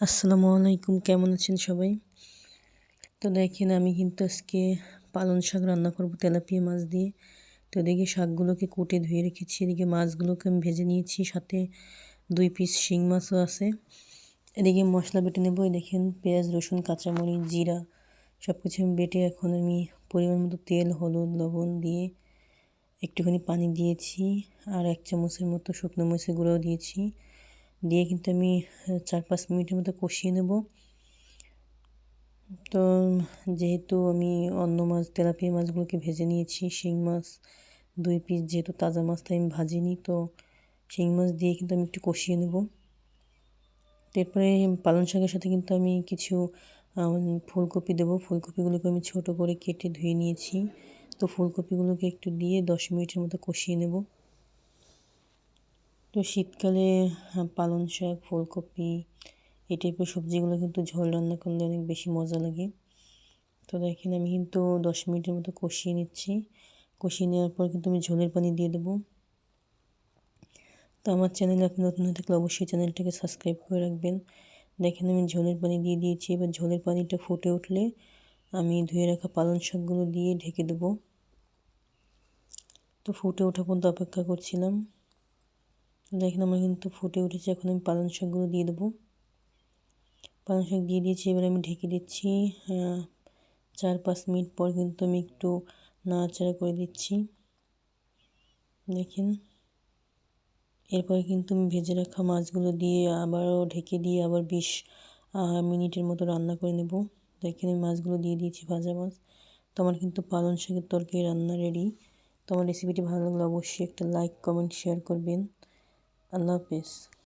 আসসালামু আলাইকুম, কেমন আছেন সবাই? তো দেখেন, আমি কিন্তু আজকে পালন শাক রান্না করব তেলাপিয়া মাছ দিয়ে। তো এদিকে শাকগুলোকে কুটে ধুয়ে রেখেছি। এদিকে মাছগুলোকে আমি ভেজে নিয়েছি, সাথে দুই পিস শিং মাছও আছে। এদিকে মশলা বেটে নেব দেখেন, পেঁয়াজ, রসুন, কাঁচামরিচ, জিরা সব কিছু আমি বেটে এখন আমি পরিমাণ মতো তেল, হলুদ, লবণ দিয়ে একটুখানি পানি দিয়েছি। আর এক চামচের মতো শুকনো মরিচের গুঁড়োও দিয়েছি। দিয়ে কিন্তু আমি চার পাঁচ মিনিটের মতো কষিয়ে নেব। তো যেহেতু আমি অন্য মাছ, তেলাপিয়া মাছগুলোকে ভেজে নিয়েছি, শিং মাছ, দুই পিস যেহেতু তাজা মাছ, তাই আমি ভাজিনি। তো শিং মাছ দিয়ে কিন্তু আমি একটু কষিয়ে নেব। এরপরে পালং শাকের সাথে কিন্তু আমি কিছু ফুলকপি দেবো। ফুলকপিগুলোকে আমি ছোট করে কেটে ধুয়ে নিয়েছি। তো ফুলকপিগুলোকে একটু দিয়ে দশ মিনিটের মতো কষিয়ে নেব। তো শীতকালে পালং শাক, ফুলকপি, এই টাইপের সবজিগুলো কিন্তু ঝোল রান্না করলে অনেক বেশি মজা লাগে। তো দেখেন, আমি কিন্তু দশ মিনিটের মতো কষিয়ে নিচ্ছি। কষিয়ে নেওয়ার পর কিন্তু আমি ঝোলের পানি দিয়ে দেবো। তো আমার চ্যানেলে আপনি নতুন হয়ে থাকলে অবশ্যই চ্যানেলটাকে সাবস্ক্রাইব করে রাখবেন। দেখেন, আমি ঝোলের পানি দিয়ে দিয়েছি। এবার ঝোলের পানিটা ফুটে উঠলে আমি ধুয়ে রাখা পালং শাকগুলো দিয়ে ঢেকে দেবো। তো ফুটে ওঠা পর্যন্ত অপেক্ষা করছিলাম। দেখেন আমার কিন্তু ফুটে উঠেছে। এখন আমি পালং শাকগুলো দিয়ে দেবো। পালং শাক দিয়ে দিয়েছি, এবার আমি ঢেকে দিচ্ছি চার পাঁচ মিনিট পর কিন্তু আমি একটু নাড়াচাড়া করে দিচ্ছি। দেখেন, এরপর কিন্তু আমি ভেজে রাখা মাছগুলো দিয়ে আবারও ঢেকে দিয়ে আবার বিশ মিনিটের মতো রান্না করে নেব। দেখেন, আমি মাছগুলো দিয়ে দিয়েছি, ভাজা মাছ। তো আমার কিন্তু পালং শাকের তরকারি রান্না রেডি তো আমার রেসিপিটি ভালো লাগলে অবশ্যই একটা লাইক কমেন্ট শেয়ার করবেন। আল্লাহ হাফেজ